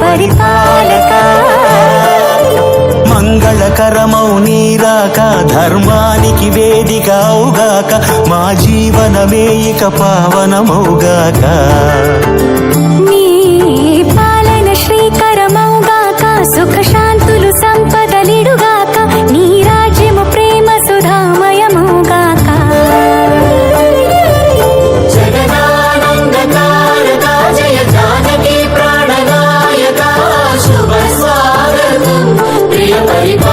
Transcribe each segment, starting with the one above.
పరిపాలక. మంగళకరమౌ నీరాక ధర్మానికి వేదిక అవుగాక మా జీవనమే ఇక పావనమౌగాక ప్రియ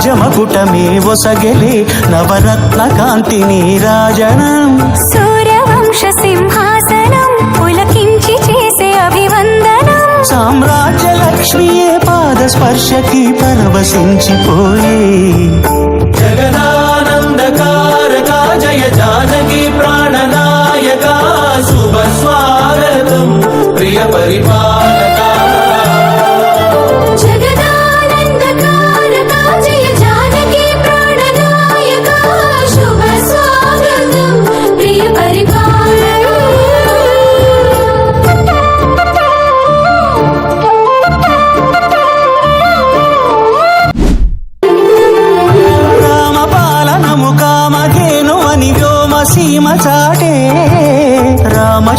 రాజమకుటమే ఒసగెలే నవరత్న కాంతిని రాజనం. సూర్యవంశ సింహాసనం పులకించి చేసే అభివందనం. సామ్రాజ్య లక్ష్మియే పాద స్పర్శకి పరవశించిపోయే. జగదానందకారక జయ జానకి ప్రాణనాయక శుభ స్వాగతం. ప్రియ పరిపాలక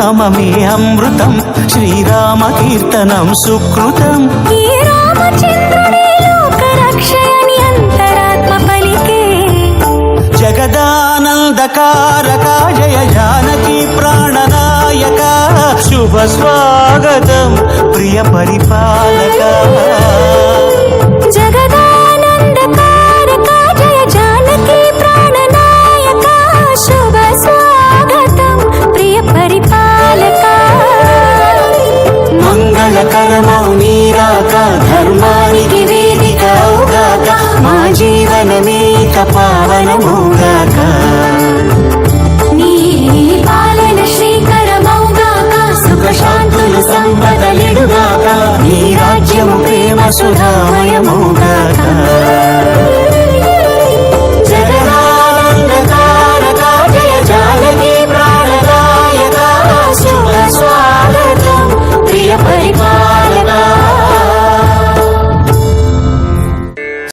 రామనామమే అమృతం శ్రీరామ కీర్తనం సుకృతం. జగదానందకారక జయ జానకి ప్రాణనాయక శుభ స్వాగతం ప్రియ పరిపాలక. జీవనమేక పావనమౌగాక